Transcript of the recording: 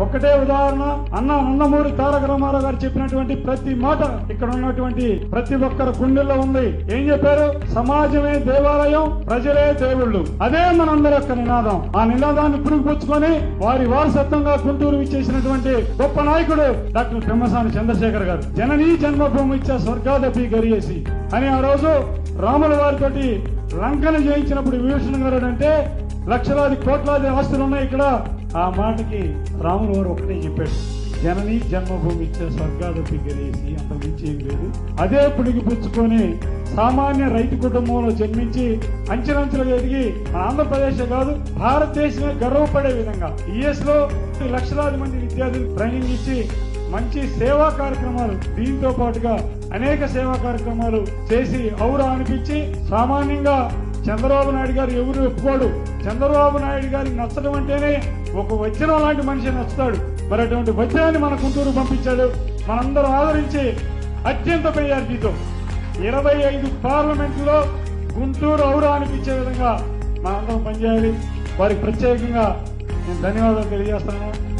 ఒక్కటే ఉదాహరణ అన్న నందమూరి తారక రామారావు గారు చెప్పినటువంటి ప్రతి మాట ఇక్కడ ఉన్నటువంటి ప్రతి ఒక్కరు గుండెల్లో ఉంది. ఏం చెప్పారు? సమాజమే దేవాలయం ప్రజలే దేవుళ్ళు. అదే మనందరి యొక్క నినాదం. ఆ నినాదాన్ని పురుగుపుచ్చుకొని వారి వారసత్వంగా గుంటూరు ఇచ్చేసినటువంటి గొప్ప నాయకుడు డాక్టర్ బ్రహ్మసాని చంద్రశేఖర్ గారు. జననీ జన్మభూమి ఇచ్చే స్వర్గాదపి గరియేసి. అని ఆ రోజు రాముల వారితోటి లంకను జయించినప్పుడు విభీషణ గారు అంటే లక్షలాది కోట్లాది ఆస్తులు ఉన్నాయి ఇక్కడ. ఆ మాటకి రాముల వారు ఒకటే చెప్పాడు జనని జన్మభూమి ఇచ్చే స్వర్గాదపి గెలేసి అంత మించి ఏం లేదు. అదే పుడికి పుచ్చుకొని సామాన్య రైతు కుటుంబంలో జన్మించి అంచెలంచెలుగా ఎదిగి మన ఆంధ్రప్రదేశ్ కాదు భారతదేశమే గర్వపడే విధంగా ఈఎస్లో లక్షలాది మంది విద్యార్థులు ట్రైనింగ్ ఇచ్చి మంచి సేవా కార్యక్రమాలు దీంతో పాటుగా అనేక సేవా కార్యక్రమాలు చేసి ఔరా అనిపించి సామాన్యంగా చంద్రబాబు నాయుడు గారు ఎవరు ఒప్పుకోడు. చంద్రబాబు నాయుడు గారికి నచ్చడం అంటేనే ఒక వజ్రం లాంటి మనిషి నచ్చుతాడు. మరి అటువంటి వజ్రాన్ని మన గుంటూరు పంపించాడు. మనందరం ఆదరించి అత్యంత మెజార్టీతో ఇరవై ఐదు పార్లమెంట్లో గుంటూరు ఔరా అనిపించే విధంగా మనందరం పనిచేయాలి. వారికి ప్రత్యేకంగా నేను ధన్యవాదాలు తెలియజేస్తాను.